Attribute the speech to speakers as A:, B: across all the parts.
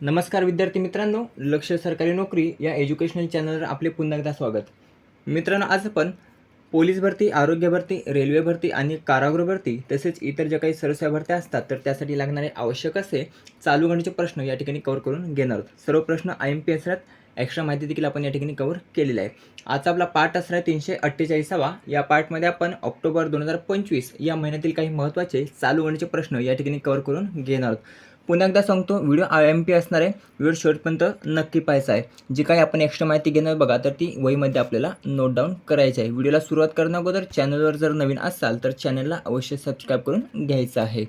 A: नमस्कार विद्यार्थी मित्रांनो लक्ष सरकारी नोकरी या एज्युकेशनल चॅनलवर आपले पुन्हा एकदा स्वागत. मित्रांनो आज आपण पोलीस भरती आरोग्य भरती रेल्वे भरती आणि कारागृह भरती तसेच इतर ज्या काही सरस्या भरत्या असतात तर त्यासाठी लागणारे आवश्यक असे चालू गणितचे प्रश्न या ठिकाणी कव्हर करून घेणार आहोत. सर्व प्रश्न I M P S extra माहिती देखील आपण या ठिकाणी कव्हर केलेली आहे. आजचा आपला पार्ट असणार आहे तीनशे अठ्ठेचाळीसावा. या पार्टमध्ये आपण ऑक्टोबर दोन हजार पंचवीस या महिन्यातील काही महत्त्वाचे चालू गणितचे प्रश्न या ठिकाणी कव्हर करून घेणार आहोत. पुन्हा एकदा सांगतो व्हिडिओ आय एम पी असणार आहे व्हिडिओ शेवटपर्यंत नक्की पाहायचा आहे. जी काही आपण एक्स्ट्रा माहिती घेणार बघा तर ती वहीमध्ये आपल्याला नोट डाऊन करायची आहे. व्हिडिओला सुरुवात करण्या अगोदर चॅनलवर जर नवीन असाल तर चॅनलला अवश्य सबस्क्राईब करून घ्यायचं आहे.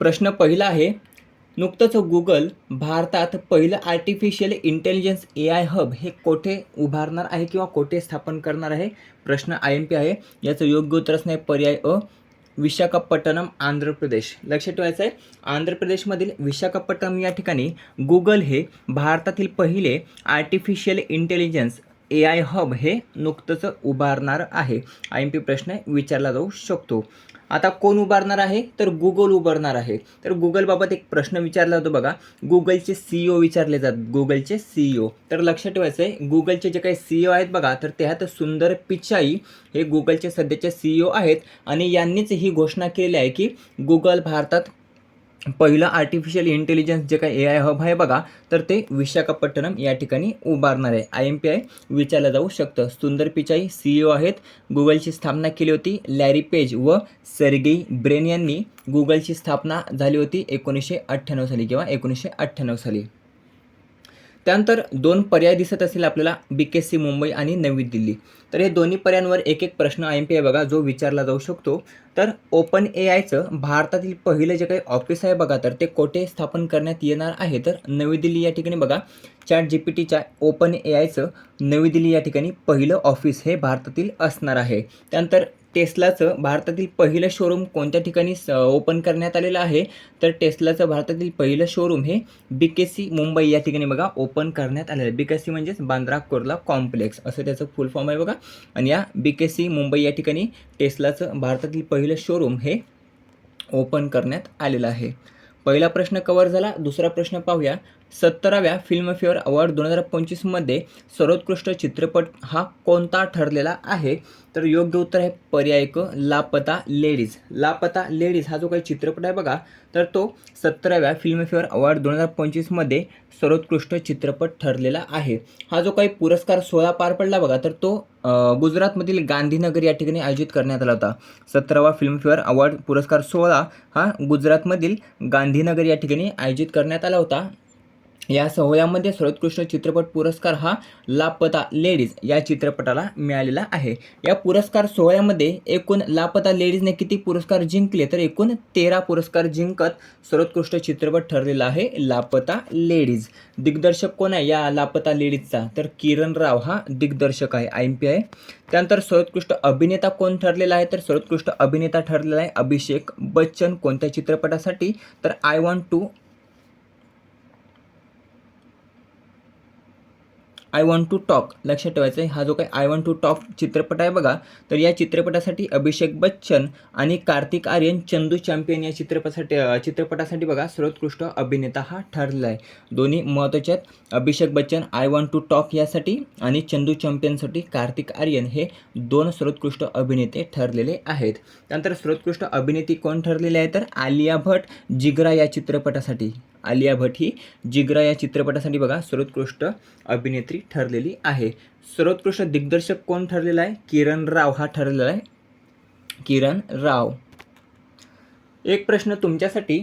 A: प्रश्न पहिला आहे नुकतंच गुगल भारतात पहिलं artificial intelligence A I hub हे कोठे उभारणार आहे किंवा कोठे स्थापन करणार आहे? प्रश्न आय एम पी आहे. याचं योग्य उत्तर असणार पर्याय अ विशाखापट्टणम आंध्र प्रदेश. लक्षात ठेवायचं आहे आंध्र प्रदेशमधील विशाखापट्टणम या ठिकाणी गुगल हे भारतातील पहिले artificial intelligence A I hub हे नुकतंच उभारणार आहे. आय एम पी प्रश्न विचारला जाऊ शकतो. आता कोण उभारणार आहे? तर गुगल उभारणार आहे. तर गुगलबाबत एक प्रश्न विचारला जातो बघा. गुगलचे सीईओ विचारले जातात गुगलचे सीईओ तर लक्षात ठेवायचं आहे गुगलचे जे काही सीईओ आहेत बघा तर त्यात सुंदर पिचाई. हे गुगलचे सध्याचे सीईओ आहेत आणि यांनीच ही घोषणा केली आहे की गुगल भारतात पहिलं आर्टिफिशियल इंटेलिजन्स जे काही ए आय हब आहे बघा तर ते विशाखापट्टणम या ठिकाणी उभारणार आहे. आय एम पी आय विचारलं जाऊ शकतं. सुंदर पिचाई सीईओ आहेत. गुगलची स्थापना केली होती लॅरी पेज व सर्गेई ब्रेन यांनी. गुगलची स्थापना झाली होती एकोणीसशे अठ्ठ्याण्णव साली किंवा एकोणीसशे अठ्ठ्याण्णव साली. त्यानंतर दोन पर्याय दिसत असेल आपल्याला बी के सी मुंबई आणि नवी दिल्ली. तर हे दोन्ही पर्यायांवर एक एक प्रश्न आय एम पी आहे बघा जो विचारला जाऊ शकतो. तर ओपन ए आयचं भारतातील पहिलं जे काही ऑफिस आहे बघा तर ते कोठे स्थापन करण्यात येणार आहे? तर नवी दिल्ली या ठिकाणी बघा चॅट जी पी टीच्या ओपन ए आयचं नवी दिल्ली या ठिकाणी पहिलं ऑफिस हे भारतातील असणार आहे. त्यानंतर टेस्लाचं भारतातील पहिलं शोरूम कोणत्या ठिकाणी स ओपन करण्यात आलेलं आहे? तर टेस्लाचं भारतातील पहिलं शोरूम हे बी के सी मुंबई या ठिकाणी बघा ओपन करण्यात आलेलं आहे. बीकेसी म्हणजेच बांद्रा कुर्ला कॉम्प्लेक्स असं त्याचं फुल फॉर्म आहे बघा. आणि या बी के सी मुंबई या ठिकाणी टेस्लाचं भारतातील पहिलं शोरूम हे ओपन करण्यात आलेलं आहे. पहिला प्रश्न कवर झाला दुसरा प्रश्न पाहूया. सत्तराव्या फिल्मफेअर अवॉर्ड दोन हजार पंचवीसमध्ये सर्वोत्कृष्ट चित्रपट हा कोणता ठरलेला आहे? तर योग्य उत्तर आहे पर्याय क लापता लेडीज. लापता लेडीज हा जो काही चित्रपट आहे बघा तर तो सत्तराव्या फिल्मफेअर अवॉर्ड दोन हजार पंचवीसमध्ये सर्वोत्कृष्ट चित्रपट ठरलेला आहे. हा जो काही पुरस्कार सोहळा पार पडला बघा तर तो गुजरातमधील गांधीनगर या ठिकाणी आयोजित करण्यात आला होता. सतरावा फिल्मफेअर अवॉर्ड पुरस्कार सोहळा हा गुजरातमधील गांधीनगर या ठिकाणी आयोजित करण्यात आला होता. या सोहळ्यामध्ये सर्वोत्कृष्ट चित्रपट पुरस्कार हा लापता लेडीज या चित्रपटाला मिळालेला आहे. या पुरस्कार सोहळ्यामध्ये एकूण लापता लेडीजने किती पुरस्कार जिंकले तर एकूण तेरा पुरस्कार जिंकत सर्वोत्कृष्ट चित्रपट ठरलेला आहे लापता लेडीज. दिग्दर्शक कोण आहे या लापता लेडीजचा? तर किरण राव हा दिग्दर्शक आहे आय एम पी आहे. त्यानंतर सर्वोत्कृष्ट अभिनेता कोण ठरलेला आहे? तर सर्वोत्कृष्ट अभिनेता ठरलेला आहे अभिषेक बच्चन. कोणत्या चित्रपटासाठी? तर I want to I want to talk लक्षात ठेवायचं आहे हा जो काही आय वॉन्ट टू टॉक चित्रपट आहे बघा तर या चित्रपटासाठी अभिषेक बच्चन आणि कार्तिक आर्यन चंदू चॅम्पियन या चित्रपटासाठी चित्रपटासाठी बघा सर्वोत्कृष्ट अभिनेता हा ठरलेला आहे दोन्ही महत्त्वाचे आहेत. Abhishek Bachchan I want to talk यासाठी आणि चंदू चॅम्पियनसाठी कार्तिक आर्यन हे दोन सर्वोत्कृष्ट अभिनेते ठरलेले आहेत. त्यानंतर सर्वोत्कृष्ट अभिनेती कोण ठरलेले आहे? तर आलिया भट जिगरा या चित्रपटासाठी. आलिया भट ही जिगरा या चित्रपटासाठी बघा सर्वोत्कृष्ट अभिनेत्री ठरलेली आहे. सर्वोत्कृष्ट दिग्दर्शक कोण ठरलेला आहे? किरण राव हा ठरलेला आहे. किरण राव. एक प्रश्न तुमच्यासाठी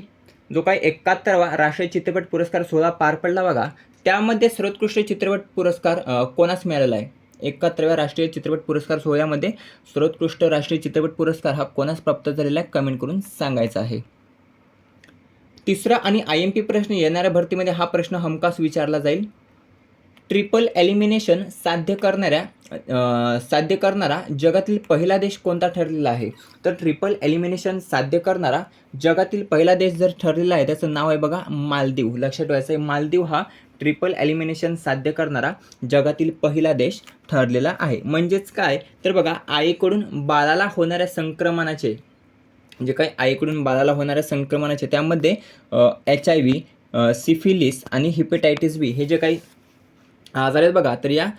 A: जो काही एकाहत्तरावा राष्ट्रीय चित्रपट पुरस्कार सोहळा पार पडला बघा त्यामध्ये सर्वोत्कृष्ट चित्रपट पुरस्कार कोणास मिळालेला आहे? एकाहत्तराव्या राष्ट्रीय चित्रपट पुरस्कार सोहळ्यामध्ये सर्वोत्कृष्ट राष्ट्रीय चित्रपट पुरस्कार हा कोणास प्राप्त झालेला आहे? कमेंट करून सांगायचा आहे. तिसरा आणि आय एम पी प्रश्न येणाऱ्या भरतीमध्ये हा प्रश्न हमखास विचारला जाईल. ट्रिपल एलिमिनेशन साध्य करणाऱ्या साध्य करणारा जगातील पहिला देश कोणता ठरलेला आहे? तर ट्रिपल एलिमिनेशन साध्य करणारा जगातील पहिला देश जर ठरलेला आहे त्याचं नाव आहे बघा मालदीव. लक्षात ठेवायचं आहे मालदीव हा ट्रिपल एलिमिनेशन साध्य करणारा जगातील पहिला देश ठरलेला आहे. म्हणजेच काय? तर बघा आईकडून बाळाला होणाऱ्या संक्रमणाचे जे काही आईकडून बाळाला होणाऱ्या संक्रमणाचे त्यामध्ये एच आय व्ही सिफिलिस आणि हिपेटायटिस बी हे जे काही आजार आहेत बघा तर या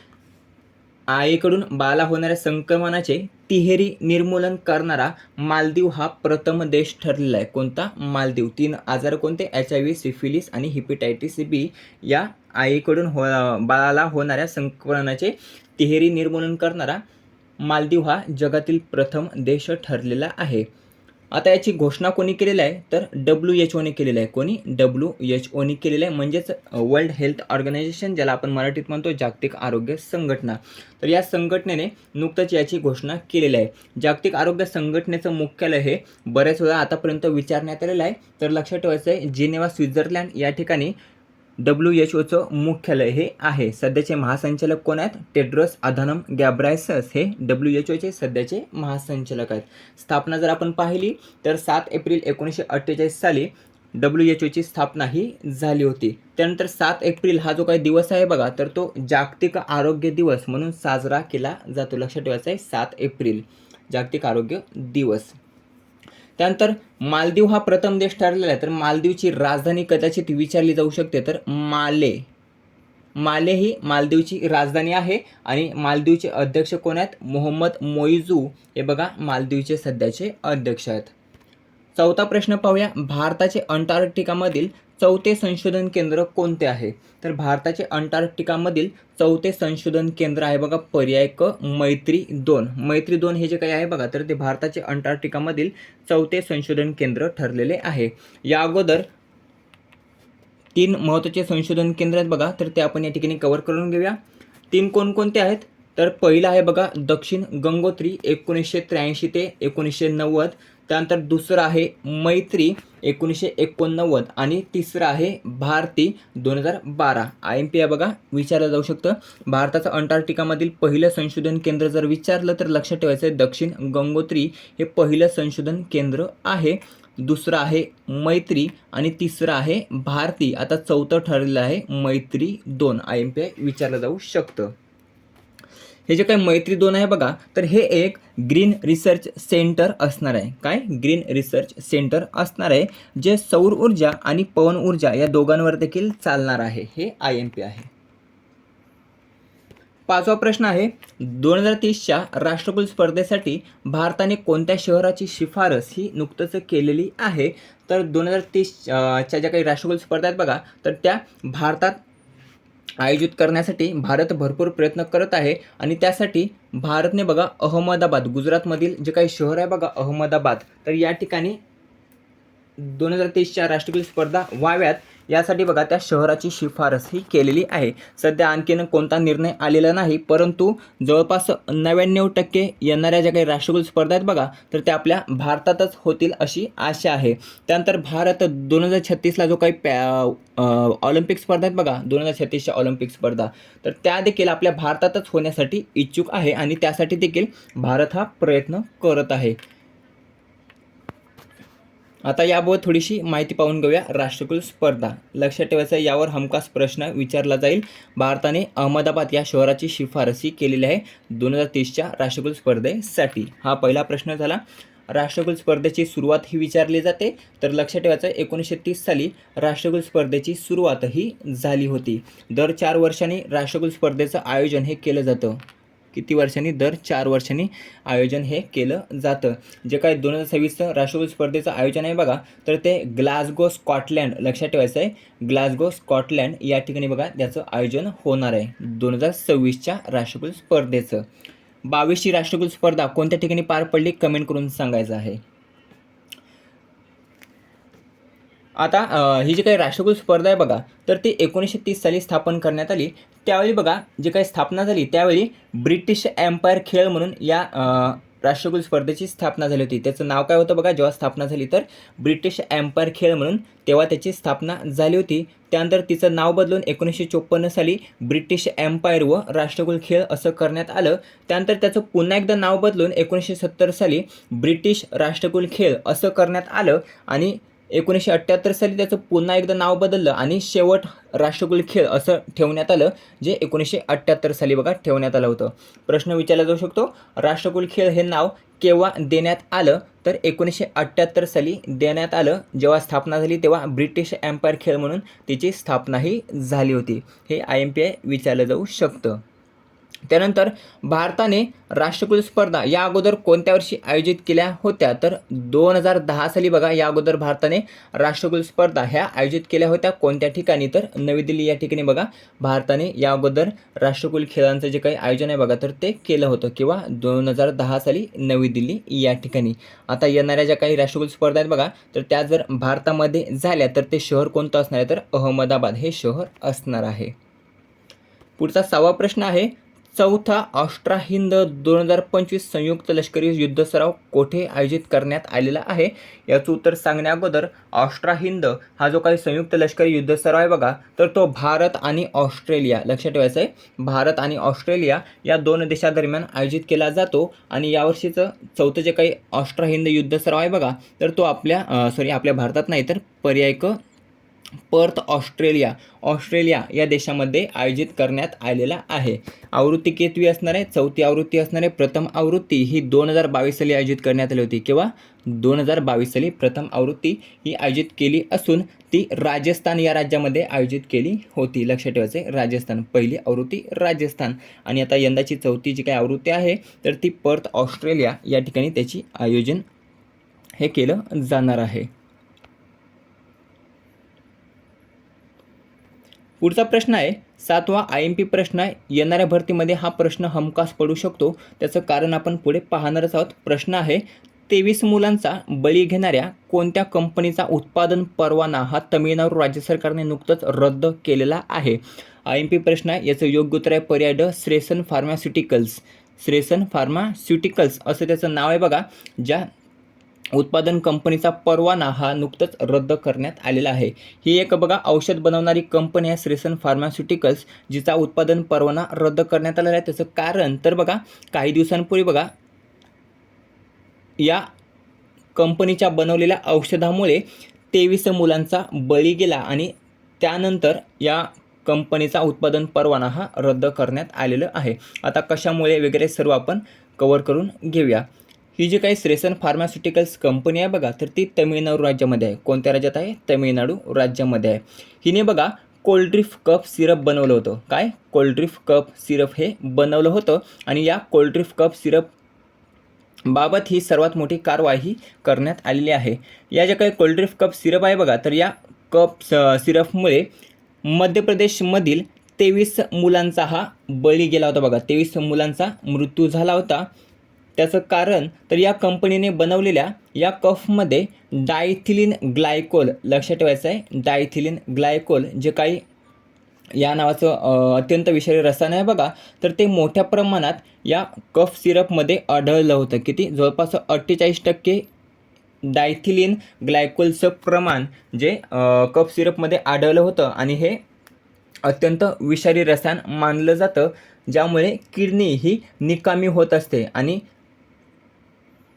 A: आईकडून बाळाला होणाऱ्या संक्रमणाचे तिहेरी निर्मूलन करणारा मालदीव हा प्रथम देश ठरलेला आहे. कोणता? मालदीव. तीन आजार कोणते? एच आय व्ही सिफिलिस आणि हिपेटायटिस बी या आईकडून हो बाळाला होणाऱ्या संक्रमणाचे तिहेरी निर्मूलन करणारा मालदीव हा जगातील प्रथम देश ठरलेला आहे. आता याची घोषणा कोणी केलेली आहे? तर डब्ल्यू एच ओने केलेलं आहे. कोणी? डब्ल्यू एच ओने केलेलं आहे. म्हणजेच वर्ल्ड हेल्थ ऑर्गनायझेशन ज्याला आपण मराठीत म्हणतो जागतिक आरोग्य संघटना. तर या संघटनेने नुकतंच याची घोषणा केलेली आहे. जागतिक आरोग्य संघटनेचं मुख्यालय हे बऱ्याच वेळा आतापर्यंत विचारण्यात आलेलं आहे. तर लक्षात ठेवायचं आहे जिनेवा स्वित्झर्लंड या ठिकाणी डब्ल्यू एच ओचं मुख्यालय हे आहे. सध्याचे महासंचालक कोण आहेत? टेड्रस अधानम गॅब्रायसस हे डब्ल्यू एच ओचे सध्याचे महासंचालक आहेत. स्थापना जर आपण पाहिली तर सात एप्रिल एकोणीसशे अठ्ठेचाळीस साली डब्ल्यू एच ओची स्थापना ही झाली होती. त्यानंतर सात एप्रिल हा जो काही दिवस आहे बघा तर तो जागतिक आरोग्य दिवस म्हणून साजरा केला जातो. लक्षात ठेवायचा आहे सात एप्रिल जागतिक आरोग्य दिवस. त्यानंतर मालदीव हा प्रथम देश ठरलेला आहे. तर मालदीवची राजधानी कदाचित विचारली जाऊ शकते. तर माले. माले ही मालदीवची राजधानी आहे आणि मालदीवचे अध्यक्ष कोण आहेत? मोहम्मद मोइजू. हे बघा मालदीवचे सध्याचे अध्यक्ष आहेत. चौथा प्रश्न पाहूया. भारताचे अंटार्क्टिकामधील चौथे संशोधन केंद्र कोणते आहे? तर भारताचे अंटार्क्टिकामधील चौथे संशोधन केंद्र आहे बघा पर्याय क मैत्री दोन. मैत्री दोन हे जे काही आहे बघा तर ते भारताचे अंटार्क्टिकामधील चौथे संशोधन केंद्र ठरलेले आहे. या अगोदर तीन महत्त्वाचे संशोधन केंद्र आहेत बघा तर ते आपण या ठिकाणी कव्हर करून घेऊया. तीन कोणकोणते आहेत? तर पहिलं आहे बघा दक्षिण गंगोत्री एकोणीसशे त्र्याऐंशी ते एकोणीसशे नव्वद. त्यानंतर दुसरं आहे मैत्री. एकोणीसशे एकोणनव्वद आणि तिसरं आहे भारती दोन हजार बारा. आय एम पी आय बघा विचारलं जाऊ शकतं. भारताचं अंटार्क्टिकामधील पहिलं संशोधन केंद्र जर विचारलं तर लक्षात ठेवायचं आहे दक्षिण गंगोत्री हे पहिलं संशोधन केंद्र आहे. दुसरं आहे मैत्री आणि तिसरं आहे भारती. आता चौथं ठरलेलं आहे मैत्री दोन. आय एम पी आय विचारलं जाऊ शकतं. हे जे काही मैत्री दोन आहे बघा तर हे एक ग्रीन रिसर्च सेंटर असणार आहे. काय? ग्रीन रिसर्च सेंटर असणार आहे जे सौर ऊर्जा आणि पवन ऊर्जा या दोघांवर देखील चालणार आहे. हे आय एम पी आहे. पाचवा प्रश्न आहे दोन हजार तीसच्या राष्ट्रकुल स्पर्धेसाठी भारताने कोणत्या शहराची शिफारस ही नुकतंच केलेली आहे? तर दोन हजार तीसच्या ज्या काही राष्ट्रकुल स्पर्धा आहेत बघा तर त्या भारतात आयोजित करण्यासाठी भारत भरपूर प्रयत्न करत आहे आणि त्यासाठी भारतने बघा अहमदाबाद गुजरातमधील जे काही शहर आहे बघा अहमदाबाद तर या ठिकाणी दोन हजार तेवीसच्या राष्ट्रकुल स्पर्धा व्हाव्यात. यासाठी बघा त्या शहराची शिफारस ही केलेली आहे. सध्या आणखीन कोणता निर्णय आलेला नाही परंतु जवळपास नव्याण्णव टक्के येणाऱ्या ज्या काही राष्ट्रकुल स्पर्धा आहेत बघा तर त्या आपल्या भारतातच होतील अशी आशा आहे. त्यानंतर भारत दोन हजार छत्तीसला जो काही पॅ ऑलिम्पिक स्पर्धा आहेत बघा दोन हजार छत्तीसच्या ऑलिम्पिक स्पर्धा तर त्या देखील आपल्या भारतातच होण्यासाठी इच्छुक आहे आणि त्यासाठी देखील भारत हा प्रयत्न करत आहे. आता याबाबत थोडीशी माहिती पाहून घेऊया राष्ट्रकुल स्पर्धा. लक्षात ठेवायचं यावर हमखास प्रश्न विचारला जाईल. भारताने अहमदाबाद या शहराची शिफारसी केलेली आहे दोन हजार तीसच्या राष्ट्रकुल स्पर्धेसाठी. हा पहिला प्रश्न झाला. राष्ट्रकुल स्पर्धेची सुरुवात ही विचारली जाते. तर लक्षात ठेवायचं एकोणीसशे तीस साली राष्ट्रकुल स्पर्धेची सुरुवात ही झाली होती. दर चार वर्षांनी राष्ट्रकुल स्पर्धेचं आयोजन हे केलं जातं. किती वर्षांनी दर चार वर्षांनी आयोजन हे केलं जातं. जे काय दोन हजार सव्वीसचं राष्ट्रकुल स्पर्धेचं आयोजन आहे बघा तर ते ग्लासगो स्कॉटलँड लक्षात ठेवायचं आहे ग्लासगो स्कॉटलँड या ठिकाणी बघा त्याचं आयोजन होणार आहे दोन हजार सव्वीसच्या राष्ट्रकुल स्पर्धेचं. बावीसची राष्ट्रकुल स्पर्धा कोणत्या ठिकाणी पार पडली कमेंट करून सांगायचं आहे. आता ही जी काही राष्ट्रकुल स्पर्धा आहे बघा तर ती एकोणीसशे तीस साली स्थापन करण्यात आली. त्यावेळी बघा जी काही स्थापना झाली त्यावेळी ब्रिटिश एम्पायर खेळ म्हणून या राष्ट्रकुल स्पर्धेची स्थापना झाली होती. त्याचं नाव काय होतं बघा जेव्हा स्थापना झाली तर ब्रिटिश एम्पायर खेळ म्हणून तेव्हा त्याची स्थापना झाली होती. त्यानंतर तिचं नाव बदलून एकोणीसशे चोपन्न साली ब्रिटिश एम्पायर व राष्ट्रकुल खेळ असं करण्यात आलं. त्यानंतर त्याचं पुन्हा एकदा नाव बदलून एकोणीसशे सत्तर साली ब्रिटिश राष्ट्रकुल खेळ असं करण्यात आलं. आणि एकोणीसशे अठ्ठ्याहत्तर साली त्याचं पुन्हा एकदा नाव बदललं आणि शेवट राष्ट्रकुल खेळ असं ठेवण्यात आलं जे एकोणीसशे अठ्ठ्याहत्तर साली बघा ठेवण्यात आलं होतं. प्रश्न विचारला जाऊ शकतो राष्ट्रकुल खेळ हे नाव केव्हा देण्यात आलं? तर एकोणीसशे अठ्ठ्याहत्तर साली देण्यात आलं जेव्हा स्थापना झाली तेव्हा ब्रिटिश एम्पायर खेळ म्हणून तिची स्थापनाही झाली होती. हे आय एम पी आय विचारलं जाऊ शकतं. त्यानंतर भारताने राष्ट्रकुल स्पर्धा या अगोदर कोणत्या वर्षी आयोजित केल्या होत्या? तर दोन हजार दहा साली बघा या अगोदर भारताने राष्ट्रकुल स्पर्धा ह्या आयोजित केल्या होत्या कोणत्या ठिकाणी? तर नवी दिल्ली या ठिकाणी बघा भारताने या अगोदर राष्ट्रकुल खेळांचं जे काही आयोजन आहे बघा तर ते केलं होतं. किंवा दोन हजार दहा साली नवी दिल्ली या ठिकाणी. आता येणाऱ्या ज्या काही राष्ट्रकुल स्पर्धा आहेत बघा तर त्या जर भारतामध्ये झाल्या तर ते शहर कोणतं असणार आहे? तर अहमदाबाद हे शहर असणार आहे. पुढचा सहावा प्रश्न आहे चौथा ऑस्ट्रा हिंद दोन हजार पंचवीस संयुक्त लष्करी युद्ध सराव कोठे आयोजित करण्यात आलेला आहे? याचं उत्तर सांगण्या अगोदर ऑस्ट्रा हिंद हा जो काही संयुक्त लष्करी युद्ध सराव आहे बघा तर तो भारत आणि ऑस्ट्रेलिया लक्षात ठेवायचं आहे भारत आणि ऑस्ट्रेलिया या दोन देशादरम्यान आयोजित केला जातो. आणि यावर्षीचं चौथं जे काही ऑस्ट्रा हिंद युद्ध सराव आहे बघा तर तो आपल्या सॉरी आपल्या भारतात नाही तर पर्यायक पर्थ ऑस्ट्रेलिया ऑस्ट्रेलिया या देशामध्ये आयोजित करण्यात आलेला आहे. आवृत्ती केतवी असणार आहे चौथी आवृत्ती असणार आहे प्रथम आवृत्ती ही दोन हजार बावीस साली आयोजित करण्यात आली होती किंवा दोन हजार बावीस साली प्रथम आवृत्ती ही आयोजित केली असून ती राजस्थान या राज्यामध्ये आयोजित केली होती. लक्षात ठेवायचे राजस्थान पहिली आवृत्ती राजस्थान. आणि आता यंदाची चौथी जी काही आवृत्ती आहे तर ती पर्थ ऑस्ट्रेलिया या ठिकाणी त्याची आयोजन हे केलं जाणार आहे. पुढचा प्रश्न आहे सातवा आय एम पी प्रश्न आहे. येणाऱ्या भरतीमध्ये हा प्रश्न हमखास पडू शकतो. त्याचं कारण आपण पुढे पाहणारच आहोत. प्रश्न आहे तेवीस मुलांचा बळी घेणाऱ्या कोणत्या कंपनीचा उत्पादन परवाना हा तमिळनाडू राज्य सरकारने नुकतंच रद्द केलेला आहे? आय एम पी प्रश्न आहे याचं योग्य उत्तर आहे पर्याय ड श्रेसन फार्मास्युटिकल्स. श्रेसन फार्मास्युटिकल्स असं त्याचं नाव आहे बघा ज्या उत्पादन कंपनीचा परवाना हा नुकतंच रद्द करण्यात आलेला आहे. ही एक बघा औषध बनवणारी कंपनी आहे श्रेसन फार्मास्युटिकल्स जिचा उत्पादन परवाना रद्द करण्यात आलेला आहे. त्याचं कारण तर बघा काही दिवसांपूर्वी बघा या कंपनीच्या बनवलेल्या औषधामुळे तेवीस मुलांचा बळी गेला आणि त्यानंतर या कंपनीचा उत्पादन परवाना हा रद्द करण्यात आलेला आहे. आता कशामुळे वगैरे सर्व आपण कवर करून घेऊया. ही जी काही श्रेसन फार्मास्युटिकल्स कंपनी आहे बघा तर ती तमिळनाडू राज्यामध्ये आहे. कोणत्या राज्यात आहे? तमिळनाडू राज्यामध्ये आहे. हिने बघा कोल्ड्रिफ कप सिरप बनवलं होतं. काय? कोल्ड्रिफ कप सिरप हे बनवलं होतं आणि या कोल्ड्रिफ कप सिरप बाबत ही सर्वात मोठी कारवाई करण्यात आलेली आहे. या ज्या काही कोल्ड्रिफ कप सिरप आहे बघा तर या कप सिरपमुळे मध्य प्रदेशमधील तेवीस मुलांचा हा बळी गेला होता बघा. तेवीस मुलांचा मृत्यू झाला होता. त्याचं कारण तर या कंपनीने बनवलेल्या या कफमध्ये डायथिलिन ग्लायकोल लक्षात ठेवायचं आहे डायथिलिन ग्लायकोल जे काही या नावाचं अत्यंत विषारी रसायन आहे बघा तर ते मोठ्या प्रमाणात या कफ सिरपमध्ये आढळलं होतं. किती? जवळपास अठ्ठेचाळीस टक्के डायथिलिन ग्लायकोलचं प्रमाण जे कफ सिरपमध्ये आढळलं होतं. आणि हे अत्यंत विषारी रसायन मानलं जातं ज्यामुळे किडनी ही निकामी होत असते. आणि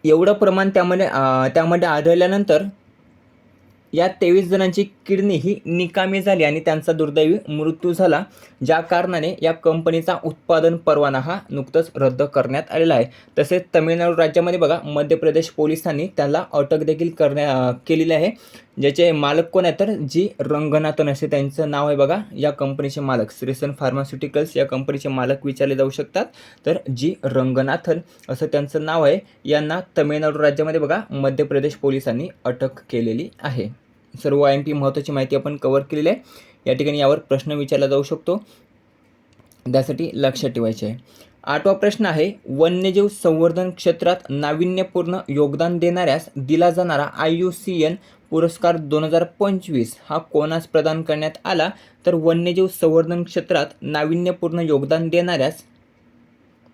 A: एवढं प्रमाण त्यामध्ये त्यामध्ये आढळल्यानंतर या तेवीस जणांची किडनी ही निकामी झाली आणि त्यांचा दुर्दैवी मृत्यू झाला ज्या कारणाने या कंपनीचा उत्पादन परवाना हा नुकतंच रद्द करण्यात आलेला आहे. तसेच तमिळनाडू राज्यामध्ये बघा मध्य प्रदेश पोलिसांनी त्याला अटक देखील करण्या केलेली आहे. ज्याचे मालक कोण आहे तर जी रंगनाथन असे त्यांचं नाव आहे बघा या कंपनीचे मालक श्रीसन फार्मास्युटिकल्स या कंपनीचे मालक विचारले जाऊ शकतात. तर जी रंगनाथन असं त्यांचं नाव आहे यांना तमिळनाडू राज्यामध्ये बघा मध्य प्रदेश पोलिसांनी अटक केलेली आहे. सर्व आय एम पी महत्त्वाची माहिती आपण कवर केलेली आहे. या ठिकाणी यावर प्रश्न विचारला जाऊ शकतो. त्यासाठी लक्षात ठेवायचे आहे. आठवा प्रश्न आहे वन्यजीव संवर्धन क्षेत्रात नाविन्यपूर्ण योगदान देणाऱ्यास दिला जाणारा आय यू सी एन पुरस्कार दोन हजार पंचवीस हा कोणास प्रदान करण्यात आला? तर वन्यजीव संवर्धन क्षेत्रात नाविन्यपूर्ण योगदान देणाऱ्यास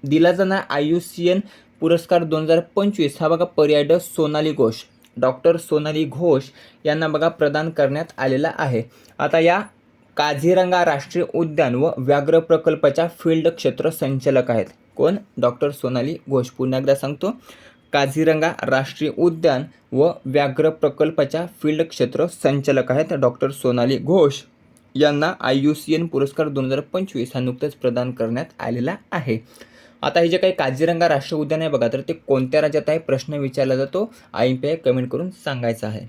A: दिला जाणारा आय यू सी एन पुरस्कार दोन हजार पंचवीस. हा बघा पर्याय सोनाली घोष. डॉक्टर सोनाली घोष यांना बघा प्रदान करण्यात आलेला आहे. आता या काझीरंगा राष्ट्रीय उद्यान व व्याघ्र प्रकल्पाच्या फील्ड क्षेत्र संचालक आहेत. कोण? डॉक्टर सोनाली घोष. पुन्हा एकदा सांगतो. काझीरंगा राष्ट्रीय उद्यान व व्याघ्र प्रकल्पाच्या फील्ड क्षेत्र संचालक आहेत डॉक्टर सोनाली घोष यांना आय यू सी एन पुरस्कार दोन हजार पंचवीस हा नुकताच प्रदान करण्यात आलेला आहे. आता हे जे काही काझीरंगा राष्ट्रीय उद्यान आहे बघा तर ते कोणत्या राज्यात आहे? प्रश्न विचारला जातो. I M P I comment करून सांगायचा आहे.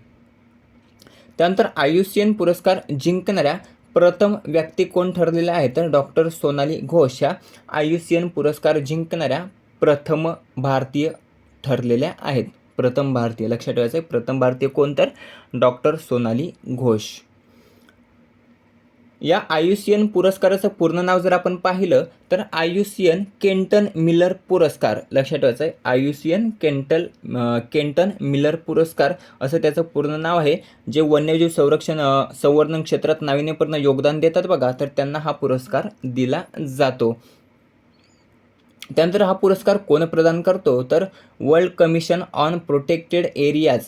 A: त्यानंतर आयुष्यन पुरस्कार जिंकणाऱ्या प्रथम व्यक्ती कोण ठरलेल्या आहेत तर डॉक्टर सोनाली घोष ह्या आयुष्यन पुरस्कार जिंकणाऱ्या प्रथम भारतीय ठरलेल्या आहेत. प्रथम भारतीय लक्षात ठेवायचं आहे. प्रथम भारतीय कोण तर? डॉक्टर सोनाली घोष. या आयुष्यन पुरस्काराचं पूर्ण नाव जर आपण पाहिलं तर आयुष्यन केंटन मिलर पुरस्कार. लक्षात ठेवायचं आहे आयुष्यन केंटल केंटन मिलर पुरस्कार असं त्याचं पूर्ण नाव आहे जे वन्यजीव संरक्षण संवर्धन क्षेत्रात नाविन्यपूर्ण योगदान देतात बघा तर त्यांना हा पुरस्कार दिला जातो. त्यानंतर हा पुरस्कार कोण प्रदान करतो? तर world commission on protected areas.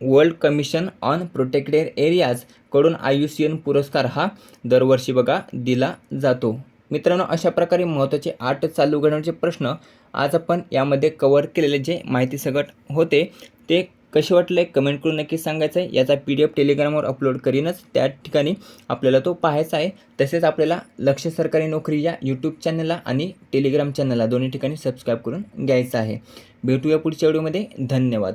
A: World commission on protected एरियाजकडून आयु सी एन पुरस्कार हा दरवर्षी बघा दिला जातो. मित्रांनो अशा प्रकारे महत्त्वाचे आठ चालू घडवण्याचे प्रश्न आज आपण यामध्ये कवर केलेले जे माहिती सगट होते ते कसे वाटले कमेंट करून नक्की सांगायचं आहे याचा पी डी एफ टेलिग्रामवर अपलोड करीनच. त्या ठिकाणी आपल्याला तो पाहायचा आहे. तसेच आपल्याला लक्ष सरकारी नोकरी या यूट्यूब चॅनलला आणि टेलिग्राम चॅनलला दोन्ही ठिकाणी सबस्क्राईब करून घ्यायचं आहे. भेटूया पुढच्या व्हिडिओमध्ये धन्यवाद.